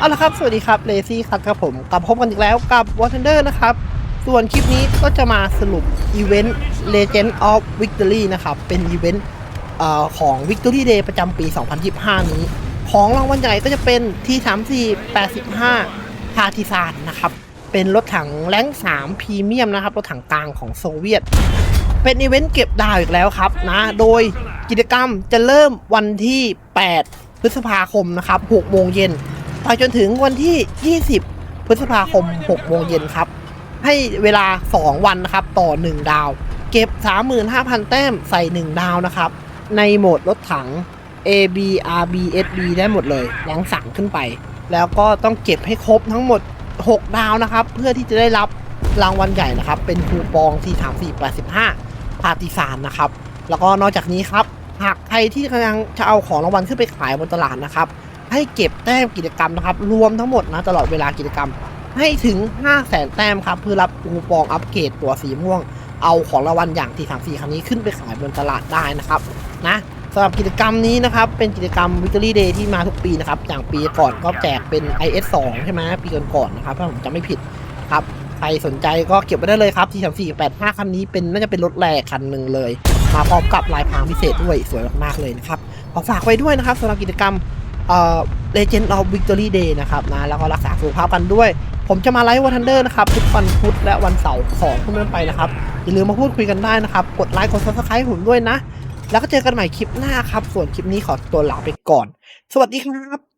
เอาละครับสวัสดีครับเลซี่ครับครับผมกลับพบกันอีกแล้วกับ w a t e n d e r นะครับ ส่วนคลิปนี้ก็จะมาสรุปอีเวนต์ Legend of Victory นะครับ เป็นอีเวนต์เอ่อของ Victory Day ประจำปี 2025 นี้ ของรางวัลใหญ่ก็จะเป็น T34 85พาทิซานนะครับ เป็นรถถังแรง3พรีเมียมนะครับ รถถังกลางของโซเวียต เป็นอีเวนต์เก็บดาวอีกแล้วครับนะโดยกิจกรรมจะเริ่มวันที่ 8 พฤษภาคมนะครับ6โมงเย็น ไปจนถึงวันที่ 20 พฤษภาคม 6 โมงเย็นครับ ให้เวลา 2 วันนะครับ ต่อ 1 ดาว เก็บ 35,000 แต้มใส่ 1 ดาวนะครับ ในโหมดรถถัง A B R B S B ได้หมดเลยแรงสั่งขึ้นไป แล้วก็ต้องเก็บให้ครบทั้งหมด 6 ดาวนะครับ เพื่อที่จะได้รับรางวัลใหญ่นะครับ เป็นคูปองที่3485พาติซานนะครับ แล้วก็นอกจากนี้ครับ หากใครที่กำลังจะเอาของรางวัลขึ้นไปขายบนตลาดนะครับ ให้เก็บแต้มกิจกรรมนะครับ รวมทั้งหมดนะตลอดเวลากิจกรรม ให้ถึง 5 0 0แสนแต้มครับ เพื่อรับคูปองอัปเกรดตัวสีม่วง เอาของรางวัลอย่างที่34คันนี้ขึ้นไปขายบนตลาดได้นะครับนะสำหรับกิจกรรมนี้นะครับ เป็นกิจกรรม Victory Day ที่มาทุกปีนะครับ อย่างปีก่อนก็แจกเป็น IS 2 ใช่ไหมปีก่อนๆนะครับถ้าผมจำไม่ผิดครับใครสนใจก็เก็บไว้ได้เลยครับที่34 85คันนี้เป็นน่าจะเป็นรถแรกคันหนึ่งเลย มาพร้อมกับลายพรางพิเศษด้วยสวยมากๆเลยนะครับขอฝากไว้ด้วยนะครับสำหรับกิจกรรม เอ่อ Legend of Victory Day นะครับนะแล้วก็รักษาสุขภาพกันด้วย ผมจะมาไลฟ์วันทันเดอร์นะครับ ทุกวันพุธและวันเสาร์ของทุ่มเป็นไปนะครับ อย่าลืมมาพูดคุยกันได้นะครับ กดไลค์กดซับสไครต์ผมด้วยนะ แล้วก็เจอกันใหม่คลิปหน้าครับ ส่วนคลิปนี้ขอตัวลาไปก่อน สวัสดีครับ